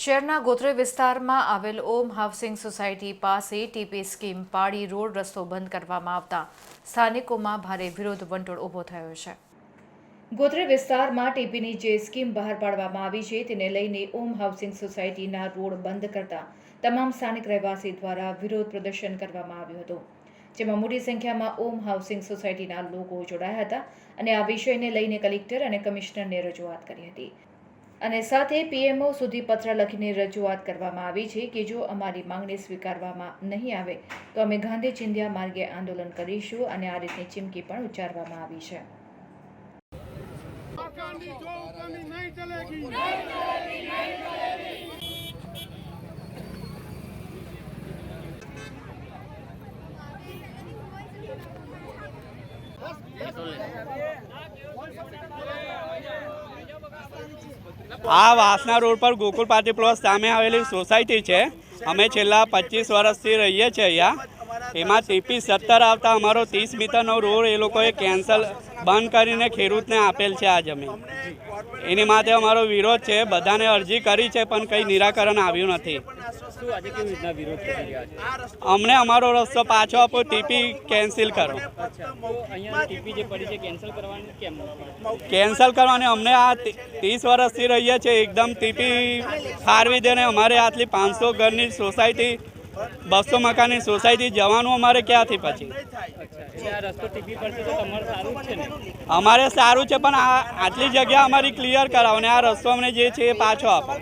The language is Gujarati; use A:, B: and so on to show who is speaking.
A: શહેરના ગોત્રે વિસ્તારમાં આવેલ ઓમ હાઉસિંગ સોસાયટી પાસે ટીપી સ્કીમ પાડી રોડ રસ્તો બંધ કરવામાં આવતા સ્થાનિકોમાં ભારે વિરોધ વંટોળ ઊભો થયો છે. ગોત્રે વિસ્તારમાં ટીપીની જે સ્કીમ બહાર પાડવામાં આવી છે તેને લઈને ઓમ હાઉસિંગ સોસાયટીના રોડ બંધ કરતા તમામ સ્થાનિક રહેવાસી દ્વારા વિરોધ પ્રદર્શન કરવામાં આવ્યું હતું. જેમાં મોટી સંખ્યામાં ઓમ હાઉસિંગ સોસાયટીના લોકો જોડાયા હતા અને આ વિષયને લઈને કલેક્ટર અને કમિશનરને રજૂઆત કરી હતી અને સાથે પીએમઓ સુધી પત્ર લખીને રજૂઆત કરવામાં આવી છે કે જો અમારી માંગણી સ્વીકારવામાં નહીં આવે તો અમે ગાંધી ચિંધ્યા માર્ગે આંદોલન કરીશું અને આ રીતની ચીમકી પણ ઉચ્ચારવામાં આવી છે
B: सरकार की जो हुक्मी नहीं चलेगी
C: આ વાસના રોડ પર ગોકુલ પાર્ટી પ્લસ સામે આવેલી સોસાયટી છે. અમે છેલ્લા પચીસ વર્ષથી રહીએ છીએ અહીંયા. એમાં ટીપી સત્તર આવતા અમારો ત્રીસ મીટરનો રોડ એ લોકોએ કેન્સલ બંધ કરીને ખેડૂતને આપેલ છે આ જમીન. એની માટે અમારો વિરોધ છે બધાને અરજી કરી છે પણ કંઈ નિરાકરણ આવ્યું નથી. અમને અમારો રસ્તો પાછો આપો ટીપી કેન્સલ કરો.
D: કેન્સલ કરવાની
C: અમને આ ત્રીસ વર્ષથી રહીએ છીએ એકદમ ટીપી ફાળવી દેને અમારે આટલી પાંચસો ઘરની સોસાયટી બસો મકાનની સોસાયટી જવાનું અમારે ક્યાંથી પછી? અમારે સારું છે, પણ આ આટલી જગ્યા અમારી ક્લિયર કરાવો ને આ રસ્તો અમને જે છે એ પાછો આપો.